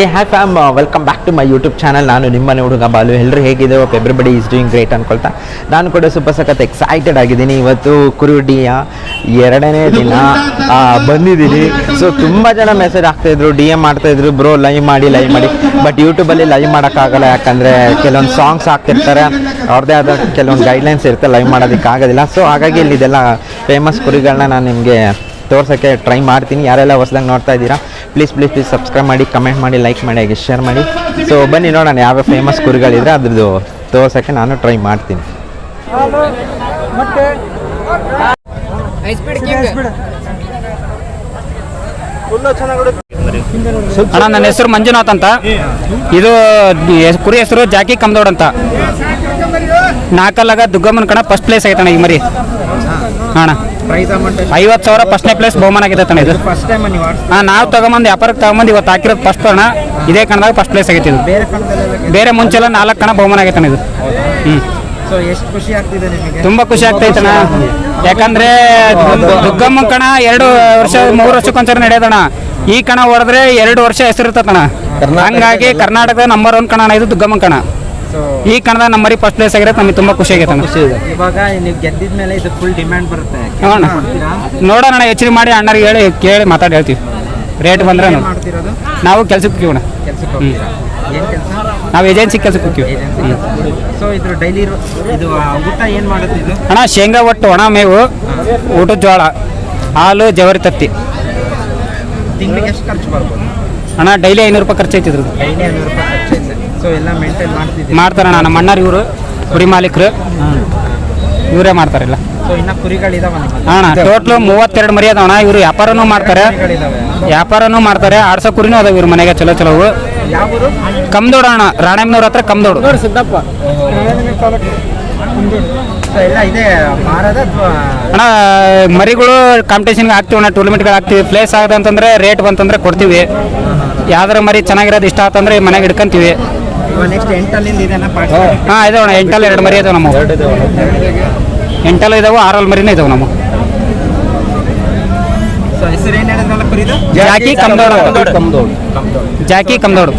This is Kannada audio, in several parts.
ಏ ಹ್ಯಾ fam welcome back to my YouTube channel ನಾನು ನಿಮ್ಮನೆ ಹುಡುಗ ಬಾಲು. ಎಲ್ಲರೂ ಹೇಗಿದ್ದೇವೆ ಎವ್ರಿಬಡಿ ಈಸ್ ಡೂಯಿಂಗ್ ಗ್ರೇಟ್ ಅನ್ಕೊಳ್ತಾ. ನಾನು ಕೂಡ ಸ್ವಲ್ಪ ಸಖತ್ ಎಕ್ಸೈಟೆಡ್ ಆಗಿದ್ದೀನಿ. ಇವತ್ತು ಕುರುಡಿಯ ಎರಡನೇ ದಿನ ಬಂದಿದ್ದೀನಿ. ಸೊ ತುಂಬ ಜನ ಮೆಸೇಜ್ ಆಗ್ತಾಯಿದ್ರು ಡಿ ಎಂ ಮಾಡ್ತಾಯಿದ್ರು ಬ್ರೋ ಲೈವ್ ಮಾಡಿ ಲೈವ್ ಮಾಡಿ. ಬಟ್ ಯೂಟ್ಯೂಬಲ್ಲಿ ಲೈವ್ ಮಾಡೋಕ್ಕಾಗಲ್ಲ. ಯಾಕಂದರೆ ಕೆಲವೊಂದು ಸಾಂಗ್ಸ್ ಹಾಕ್ತಿರ್ತಾರೆ. ಅವ್ರದ್ದೇ ಆದ ಕೆಲವೊಂದು ಗೈಡ್ಲೈನ್ಸ್ ಇರುತ್ತೆ ಲೈವ್ ಮಾಡೋದಕ್ಕಾಗೋದಿಲ್ಲ ಸೊ ಹಾಗಾಗಿ ಇಲ್ಲಿ ಇದೆಲ್ಲ ಫೇಮಸ್ ಕುರಿಗಳನ್ನ ನಾನು ನಿಮಗೆ ತೋರ್ಸೋಕ್ಕೆ ಟ್ರೈ ಮಾಡ್ತೀನಿ. ಯಾರೆಲ್ಲ ಹೊಸ್ದಂಗೆ ನೋಡ್ತಾ ಇದ್ದೀರಾ ಪ್ಲೀಸ್ ಪ್ಲೀಸ್ ಪ್ಲೀಸ್ ಸಬ್ಸ್ಕ್ರೈಬ್ ಮಾಡಿ ಕಮೆಂಟ್ ಮಾಡಿ ಲೈಕ್ ಮಾಡಿ, ಹಾಗೆ ಶೇರ್ ಮಾಡಿ. ಸೊ ಬನ್ನಿ ನೋಡೋಣ ಯಾವ ಫೇಮಸ್ ಕುರಿಗಳಿದ್ರೆ ಅದ್ರದ್ದು ತೋರ್ಸೋಕ್ಕೆ ನಾನು ಟ್ರೈ ಮಾಡ್ತೀನಿ. ಅಣ್ಣ, ನನ್ನ ಹೆಸರು ಮಂಜುನಾಥ್ ಅಂತ. ಇದು ಕುರಿ ಹೆಸರು ಜಾಕಿ ಕಮ್ದೋಡ್ ಅಂತ. ನಾಲ್ಕಲ್ಲಾಗ ದುಗ್ಗಮ್ಮನ ಕಣ ಫಸ್ಟ್ ಪ್ಲೇಸ್ ಆಯ್ತಣ್ಣ ಈಗ ಮರಿ. ಅಣ್ಣ. ಪ್ರೈಸ್ ಅಮೌಂಟ್ ಐವತ್ತು ಸಾವಿರ ಫಸ್ಟ್ನೇ ಪ್ಲೇಸ್ ಬಹುಮಾನ ಆಗಿದೆ ತಾನೆ ಇದು ಫಸ್ಟ್ ಟೈಮ್ ನೀವು ಹಾಂ ನಾವು ತಗೊಂಬಂದು ವ್ಯಾಪಾರಕ್ಕೆ ತಗೊಂಬಂದು ಇವತ್ತು ಹಾಕಿರೋದು ಫಸ್ಟ್ ಕಣ ಇದೇ ಕಣದಾಗ ಫಸ್ಟ್ ಪ್ಲೇಸ್ ಆಗೈತೆ ಇದು. ಬೇರೆ ಕಣದಲ್ಲೆಲ್ಲ ಬೇರೆ ಮುಂಚೆಲ್ಲ ನಾಲ್ಕು ಕಣ ಬಹುಮಾನ ಆಗೈತೆ ಅಣ್ಣ ಇದು ಹ್ಞೂ ಸೊ ಎಷ್ಟು ಖುಷಿ ಆಗ್ತಿದೆ ನಿಮಗೆ? ತುಂಬಾ ಖುಷಿ ಆಗ್ತೈತಣ ಯಾಕಂದ್ರೆ ದುಗ್ಗಮ್ಮ ಕಣ ಎರಡು ವರ್ಷ ಮೂರು ವರ್ಷಕ್ಕೊಂದ್ಸರಿ ನಡೆಯೋದಣ ಈ ಕಣ ಹೊಡೆದ್ರೆ ಎರಡು ವರ್ಷ ಹೆಸರಿರ್ತತಣ್ಣ ಹಂಗಾಗಿ ಕರ್ನಾಟಕದ ನಂಬರ್ ಒನ್ ಕಣ ಅಣ್ಣ ಇದು ದುಗ್ಗಮ್ಮ ಕಣ. ಈ ಕಣದ ನಮ್ಮರಿ ಫಸ್ಟ್ ಪ್ಲೇಸ್ ಆಗಿರೋದು ನಮಗೆ ತುಂಬಾ ಖುಷಿ ಆಗೈತೆ ಅಣ್ಣ. ಇವಾಗ ನೀವು ಗೆದ್ದಿದ ಮೇಲೆ ಇದು ಫುಲ್ ಡಿಮ್ಯಾಂಡ್ ಬರುತ್ತೆ. ಅಣ್ಣ. ನೋಡೋಣ ಅಣ್ಣ ಹೆಚ್ಚಿಗೆ ಮಾಡಿ ಅಣ್ಣರಿಗೆ ಹೇಳಿ ಕೇಳಿ ಮಾತಾಡಿ ಹೇಳ್ತೀವಿ. ರೇಟ್ ಬಂದ್ರೆ ಮಾಡ್ತಿರೋದು? ನಾವು ಕೆಲ್ಸಕ್ಕೆ ಹೋಗ್ತೀವಿ ಅಣ್ಣ. ಕೆಲ್ಸಕ್ಕೆ ಹೋಗ್ತೀರಾ? ಏನ್ ಕೆಲಸ? ನಾವು ಏಜೆನ್ಸಿ ಕೆಲ್ಸಕ್ಕೆ ಹೋಗ್ತೀವಿ. ಸೊ ಇದ್ರ ಡೈಲಿ ಇದು ಊಟ ಏನ್ ಮಾಡುತ್ತೆ ಇದು? ಅಣ್ಣ ಶೇಂಗಾ ಒಟ್ಟು ಒಣ ಮೇವು ಊಟದ ಜೋಳ ಹಾಲು ಜವರಿ ತತ್ತಿ. ತಿಂಗಳಿಗೆ ಎಷ್ಟು ಖರ್ಚು ಬರ್ಬೋದು? ಅಣ್ಣ ಡೈಲಿ ಐನೂರು ರೂಪಾಯಿ ಖರ್ಚು ಐತಿದ್ರು ಡೈಲಿ ಐನೂರು ರೂಪಾಯಿ ಸೊ ಎಲ್ಲ ಮೇಂಟೈನ್ ಮಾಡ್ತಿದ್ದೀವಿ. ಮಾಡ್ತಾರಣ್ಣ ನಮ್ಮ ಅಣ್ಣರು ಇವರು ಕುರಿ ಮಾಲೀಕರು. ಇವರೇ ಮಾಡ್ತಾರಿಲ್ಲ ಸೊ ಇನ್ನ ಕುರಿಗಳಿದಾವ ನಿಮ್ಮಲ್ಲಿ ಅಣ್ಣ ಟೋಟ್ಲು ಮೂವತ್ತೆರಡು ಮರಿ ಅದಾವಣ ಇವರು ವ್ಯಾಪಾರನೂ ಮಾಡ್ತಾರೆ. ವ್ಯಾಪಾರನೂ ಮಾಡ್ತಾರೆ ಆಡ್ಸೋ ಕುರಿನೂ ಅದಾವ ಇವ್ರ ಮನೆಗೆ ಚಲೋ ಚಲೋವು ಕಮ್ದೋಡ ಅಣ್ಣ ರಾಣೆಮ್ನವ್ರ ಹತ್ರ ಕಮ್ದೋಡು. ಸಿದ್ದಪ್ಪ. ಎಲ್ಲ ಇದೆ ಮಾರದ ಅಣ್ಣ ಮರಿಗಳು ಕಾಂಪಿಟೇಷನ್ಗೆ ಹಾಕ್ತೀವಿ ಅಣ್ಣ ಟೂರ್ನಮೆಂಟ್ಗಳು ಹಾಕ್ತೀವಿ. ಪ್ಲೇಸ್ ಆಗದಂತಂದ್ರೆ ರೇಟ್ ಬಂತಂದ್ರೆ ಕೊಡ್ತೀವಿ. ಯಾವ್ದಾರ ಮರಿ ಚೆನ್ನಾಗಿರೋದು ಇಷ್ಟ ಆತಂದ್ರೆ ಮನೆಗೆ ಇಟ್ಕೊಂತೀವಿ ಹಾಂ ಇದಾವಣ ಎಂಟಲ್ಲಿ ಎರಡು ಮರಿ ಇದಾವೆ ನಮ್ಮ ಎಂಟಲ್ಲಿ ಇದಾವೆ ಆರಲ್ಲಿ ಮರಿನೇ ಇದಾವೆ ನಮ್ಮ. ಜಾಕಿ ಕಮ್ದೋಡು ಜಾಕಿ ಕಮ್ದೋಡು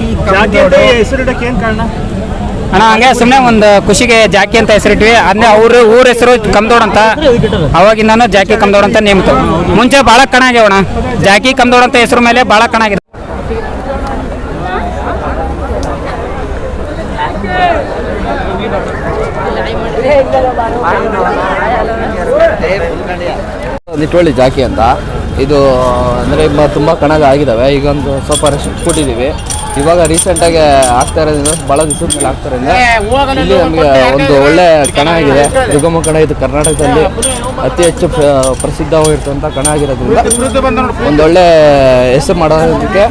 ಹೆಸರಿಡಕ್ಕೆ ಏನು ಕಾರಣ? ಅಣ್ಣ ಹಂಗೆ ಸುಮ್ಮನೆ ಒಂದು ಖುಷಿಗೆ ಜಾಕಿ ಅಂತ ಹೆಸರಿಟ್ವಿ ಅಂದ್ರೆ ಅವ್ರ ಊರ ಹೆಸರು ಕಮ್ದೋಡ್ ಅಂತ. ಅವಾಗಿಂದಾನು ಜಾಕಿ ಕಮ್ದೋಡ್ ಅಂತ ನೇಮಿತು ಮುಂಚೆ ಭಾಳ ಕಣ ಆಗ್ಯಾವಣ ಜಾಕಿ ಕಮ್ದೋಡ್ ಅಂತ ಹೆಸರು ಮೇಲೆ ಭಾಳ ಕಣ ನಿಟ್ಟೋಳಿ ಜಾಕಿ ಅಂತ. ಇದು ಅಂದರೆ ತುಂಬ ಕಣಗ ಆಗಿದ್ದಾವೆ ಈಗ ಒಂದು ಸ್ವಲ್ಪ ರೆಸ್ಟ್ ಕೊಟ್ಟಿದ್ದೀವಿ ಇವಾಗ ರೀಸೆಂಟಾಗಿ ಆಗ್ತಾ ಇರೋದ್ರಿಂದ ಭಾಳ ದಿವಸದ ಮೇಲೆ ಆಗ್ತಾರಿಂದ ಇಲ್ಲಿ ನಮಗೆ ಒಂದು ಒಳ್ಳೆ ಕಣ ಆಗಿದೆ. ದುರ್ಗಮ್ಮ ಕಣ ಇದು ಕರ್ನಾಟಕದಲ್ಲಿ ಅತಿ ಹೆಚ್ಚು ಪ್ರ- ಪ್ರಸಿದ್ಧವಾಗಿರ್ತಂಥ ಕಣ ಆಗಿರೋದ್ರಿಂದ ಒಂದು ಒಳ್ಳೆ ಹೆಸರು ಮಾಡೋದಕ್ಕೆ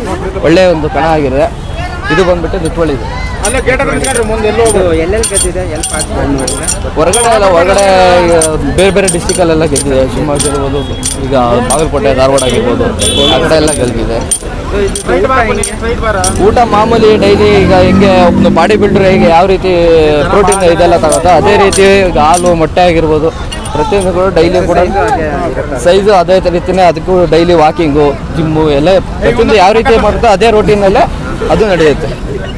ಒಳ್ಳೆಯ ಒಂದು ಕಣ ಆಗಿದೆ. ಇದು ಬಂದ್ಬಿಟ್ಟು ಇದು. ಎಲ್ಲೆಲ್ಲಿ ಗೆದ್ದಿದೆ ಎಲ್ಲಿ ಪಾರ್ಟಿಸಿಪೇಟ್ ಮಾಡಿದೆ ಹೊರಗಡೆ ಎಲ್ಲ ಹೊರಗಡೆ ಬೇರೆ ಬೇರೆ ಡಿಸ್ಟಿಕಲ್ಲೆಲ್ಲ ಗೆದ್ದಿದೆ. ಶಿವಮೊಗ್ಗ ಇರ್ಬೋದು ಈಗ ಬಾಗಲಕೋಟೆ ಧಾರವಾಡ ಆಗಿರ್ಬೋದು. ಆ ಕಡೆ ಎಲ್ಲ ಗೆಲ್ತಿದೆ ಊಟ ಮಾಮೂಲಿ ಡೈಲಿ ಈಗ ಹೆಂಗೆ ಒಂದು ಬಾಡಿ ಬಿಲ್ಡರ್ ಹೇಗೆ ಯಾವ ರೀತಿ ಪ್ರೋಟೀನ್ ಇದೆಲ್ಲ ತಗೋತ ಅದೇ ರೀತಿ ಈಗ ಹಾಲು ಮೊಟ್ಟೆ ಆಗಿರ್ಬೋದು. ಪ್ರತಿಯೊಂದು ಕೂಡ ಡೈಲಿ ಕೂಡ ಸೈಜು ಅದೇ ರೀತಿನೇ ಅದಕ್ಕೂ ಡೈಲಿ ವಾಕಿಂಗು ಜಿಮ್ಮು ಎಲ್ಲ ಪ್ರತಿಯೊಂದು ಯಾವ ರೀತಿ ಮಾಡುತ್ತೋ ಅದೇ ರೋಟೀನಲ್ಲೇ ಅದು ನಡೆಯುತ್ತೆ.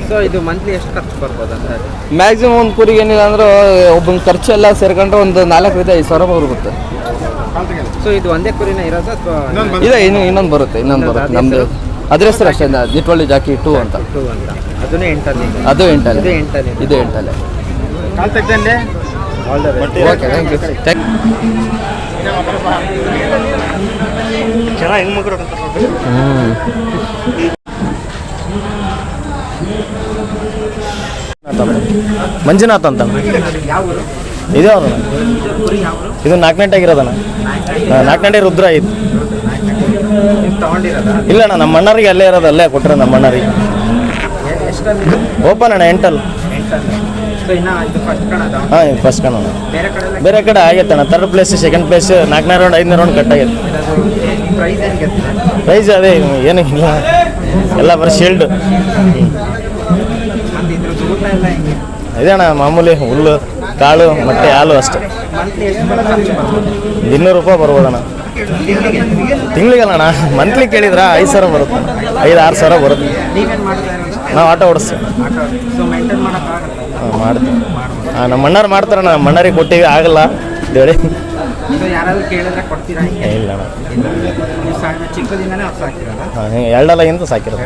ಸೊ ಇದು ಮಂತ್ಲಿ ಎಷ್ಟು ಖರ್ಚು ಬರ್ಬೋದು ಅಂತ ಮ್ಯಾಕ್ಸಿಮಮ್ ಒಂದು ಕುರಿಗೆ ಏನಿಲ್ಲ ಅಂದ್ರೆ ಒಬ್ಬನ ಖರ್ಚೆಲ್ಲ ಸೇರ್ಕೊಂಡ್ರೆ ಒಂದು ನಾಲ್ಕರಿಂದ ಐದು ಸಾವಿರ ಬರುತ್ತೆ. ಸೊ ಇದು ಒಂದೇ ಕುರಿನ ಇರೋದು ಅಥವಾ ಇದೆ ಇನ್ನು ಇನ್ನೊಂದು ಬರುತ್ತೆ ಇನ್ನೊಂದು ಬರುತ್ತೆ. ನಮ್ದು ಅದ್ರ ಹೆಸರು ಅಷ್ಟೇ ದಿಟ್ವಳ್ಳಿ ಜಾಕಿ ಟೂ ಅಂತ. ಟೂ ಅಂತ. ಅದನ್ನೇ ಎಂಟಲ್ಲಿ. ಅದು ಎಂಟಲ್ಲಿ. ಇದು ಎಂಟಲ್ಲಿ. ಇದು ಎಂಟಲ್ಲಿ. Call ತೆಗ್ದಂಡೆ all the best okay thank you thank Manjunath ಅಂತ. ಇದೇ ಅವರು ಇದು ನಾಲ್ಕನೆಂಟೆ ರುದ್ರ ಇದು. ನೀವು ತಗೊಂಡಿರೋದ ಇಲ್ಲ ಅಣ್ಣ ನಮ್ಮ ಅಣ್ಣರಿಗೆ ಅಲ್ಲೇ ಇರೋದು ಅಲ್ಲೇ ಕೊಟ್ಟರೆ ನಮ್ಮ ಅಣ್ಣರಿಗೆ. ಓಪನ್ ಅಣ್ಣ ಇದು ಕಣದ ಹಾಂ ಇದು ಫಸ್ಟ್ ಕಣ ಬೇರೆ ಕಡೆ ಆಗೈತೆ ಅಣ್ಣ ತರ್ಡ್ ಪ್ಲೇಸ್ ಸೆಕೆಂಡ್ ಪ್ಲೇಸ್ ನಾಲ್ಕನೇ ರೌಂಡ್ ಐದನೇ ರೌಂಡ್ ಕಟ್ ಆಗೈತೆ. ಪ್ರೈಸ್ ಅದೇ ಏನು ಇಲ್ಲ. ಎಲ್ಲ ಬರೀ ಶೀಲ್ಡ್ ಅಣ್ಣ, ಮಾಮೂಲಿ ಹುಲ್ಲು, ಕಾಳು, ಮೊಟ್ಟೆ, ಹಾಲು ಅಷ್ಟೆ. ಇನ್ನೂರು ರೂಪಾಯಿ ಬರ್ಬೋದಣ್ಣ. ತಿಂಗಳಿಗೆ ಅಲ್ಲಣ್ಣ ಅಣ್ಣ ಮಂತ್ಲಿ ಕೇಳಿದ್ರ ಐದು ಸಾವಿರ ಬರುತ್ತೆ. ಐದು, ಆರು ಸಾವಿರ ಬರುತ್ತೆ. ನಾವು ಆಟೋ ಓಡಿಸ್ತೀವಿ. ಮಾಡ್ತೀವಿ. ಹಾಂ ನಮ್ಮ ಮಣ್ಣಾರು ಮಾಡ್ತಾರಣ್ಣ ನಮ್ಮ ಅಣ್ಣರಿಗೆ ಕೊಟ್ಟಿವಿ ಆಗಲ್ಲ. ಹೇಳಿ ಯಾರಾದರೂ ಕೇಳಿದ್ರೆ ಕೊಡ್ತೀರಾ ಹಿಂಗೆ? ಇಲ್ಲ ಅಣ್ಣ ನೀವು ಸಣ್ಣ ಚಿಕ್ಕದಿಂದನೇ ಅವ್ರು ಸಾಕಿರಲ್ಲ ಹಾಂ ಹಿಂಗೆ ಎರಡಲ್ಲಾಗಿಂದ ಸಾಕಿರೋದು.